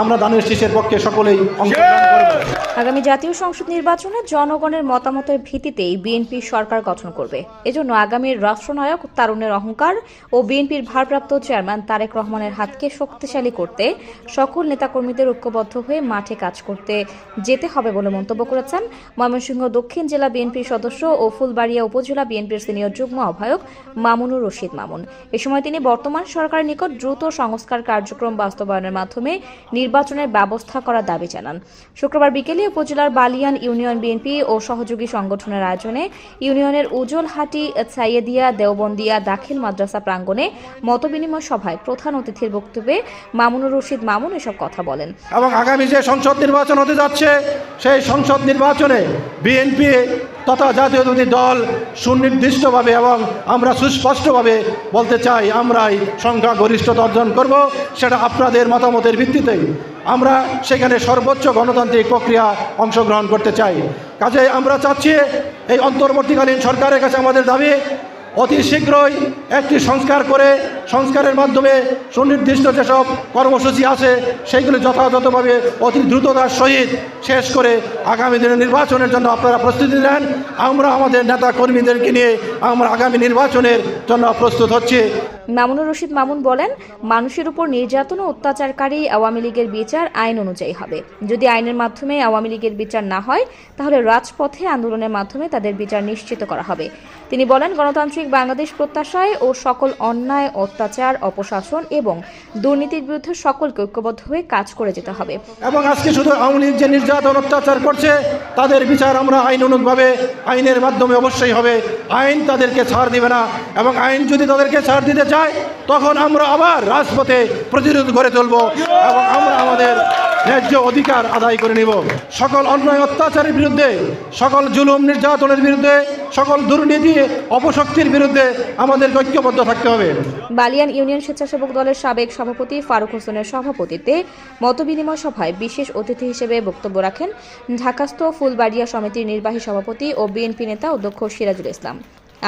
আমরা দানের শীষের পক্ষে সকলেই অংশগ্রহণ করব। আগামী জাতীয় সংসদ নির্বাচনে জনগণের মতামতের ভিত্তিতেই বিএনপি সরকার গঠন করবে। এজন্য আগামীর রাষ্ট্রনায়ক তারুণের অহংকার ও বিএনপির ভারপ্রাপ্ত চেয়ারম্যান তারেক রহমানের হাতকে শক্তিশালী করতে সকল নেতাকর্মীদের ঐক্যবদ্ধ হয়ে মাঠে কাজ করতে যেতে হবে বলে মন্তব্য করেছেন ময়মনসিংহ দক্ষিণ জেলা বিএনপির সদস্য ও ফুলবাড়িয়া উপজেলা বিএনপির সিনিয়র যুগ্ম আহ্বায়ক মামুনুর রশিদ মামুন। এ সময় তিনি বর্তমান সরকারের নিকট দ্রুত সংস্কার কার্যক্রম বাস্তবায়নের মাধ্যমে নির্বাচনের ব্যবস্থা করার দাবি জানান। শুক্রবার বিকেলে উপজেলার বালিয়ান ইউনিয়ন বিএনপি ও সহযোগী সংগঠনের আয়োজনে ইউনিয়নের উজলহাটি, সাইয়েদিয়া, দেওবন্দিয়া দাখিল মাদ্রাসা প্রাঙ্গণে মতবিনিময় সভায় প্রধান অতিথির বক্তব্যে মামুনুর রশিদ মামুন এসব কথা বলেন। এবং আগামী যে সংসদ নির্বাচন হতে যাচ্ছে, সেই সংসদ নির্বাচনে বিএনপি তথা জাতীয়তাবাদী দল সুনির্দিষ্টভাবে এবং আমরা সুস্পষ্টভাবে বলতে চাই, আমরাই সংখ্যা গরিষ্ঠতা অর্জন করব, সেটা আপনাদের মতামতের ভিত্তিতেই আমরা সেখানে সর্বোচ্চ গণতান্ত্রিক প্রক্রিয়া অংশগ্রহণ করতে চাই। কাজে আমরা চাচ্ছি, এই অন্তর্বর্তীকালীন সরকারের কাছে আমাদের দাবি, অতি শীঘ্রই একটি সংস্কার করে সংস্কারের মাধ্যমে সুনির্দিষ্ট যেসব কর্মসূচি আছে, সেইগুলি যথাযথভাবে অতি দ্রুততার সহিত শেষ করে আগামী দিনে নির্বাচনের জন্য আপনারা প্রস্তুতি নেন। আমরা আমাদের নেতা কর্মীদেরকে নিয়ে আমরা আগামী নির্বাচনের জন্য প্রস্তুত হচ্ছি। মামুনুর রশিদ মামুন বলেন, মানুষের উপর নির্যাতন ও অত্যাচারকারী আওয়ামী লীগের বিচার আইন অনুযায়ী হবে। যদি আইনের মাধ্যমে আওয়ামী লীগের বিচার না হয়, তাহলে রাজপথে আন্দোলনের মাধ্যমে তাদের বিচার নিশ্চিত করা হবে। তিনি বলেন, গণতান্ত্রিক বাংলাদেশ প্রত্যাশায় ও সকল অন্যায়, অত্যাচার অপশাসন এবং দুর্নীতির বিরুদ্ধে সকলকে ঐক্যবদ্ধ হয়ে কাজ করে যেতে হবে। এবং আজকে শুধু আওয়ামী লীগ যে নির্যাতন, অত্যাচার করছে, তাদের বিচার আমরা আইন অনুকভাবে আইনের মাধ্যমে অবশ্যই হবে। আইন তাদেরকে ছাড় দিবে না এবং আইন যদি তাদেরকে ছাড় দিতে চায়, তখন আমরা আবার রাজপথে প্রতিরোধ গড়ে তুলব এবং আমরা আমাদের ন্যায্য অধিকার আদায় করে নিব। সকল অন্যায় অত্যাচারের বিরুদ্ধে, সকল জুলুম নির্যাতনের বিরুদ্ধে, সকল দুর্নীতি, অপশক্তির বিরুদ্ধে আমাদের ঐক্যবদ্ধ থাকতে হবে। বালিয়ান ইউনিয়ন স্বেচ্ছাসেবক দলের সাবেক সভাপতি ফারুক হোসেনের সভাপতিত্বে মতবিনিময় সভায় বিশেষ অতিথি হিসেবে বক্তব্য রাখেন ঢাকাস্থ ফুলবাড়িয়া সমিতির নির্বাহী সভাপতি ও বিএনপি নেতা অধ্যক্ষ সিরাজুল ইসলাম।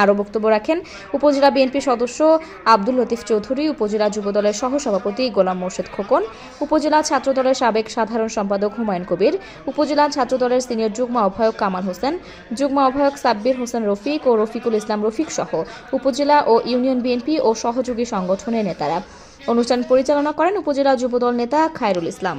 আরও বক্তব্য রাখেন উপজেলা বিএনপি সদস্য আব্দুল লতিফ চৌধুরী, উপজেলা যুবদলের সহসভাপতি গোলাম মোর্শেদ খোকন, উপজেলা ছাত্রদলের সাবেক সাধারণ সম্পাদক হুমায়ুন কবির, উপজেলা ছাত্রদলের সিনিয়র যুগ্ম আহ্বায়ক কামাল হোসেন, যুগ্ম আহ্বায়ক সাব্বির হোসেন রফিক ও রফিকুল ইসলাম রফিক সহ উপজেলা ও ইউনিয়ন বিএনপি ও সহযোগী সংগঠনের নেতারা। অনুষ্ঠান পরিচালনা করেন উপজেলা যুবদল নেতা খায়রুল ইসলাম।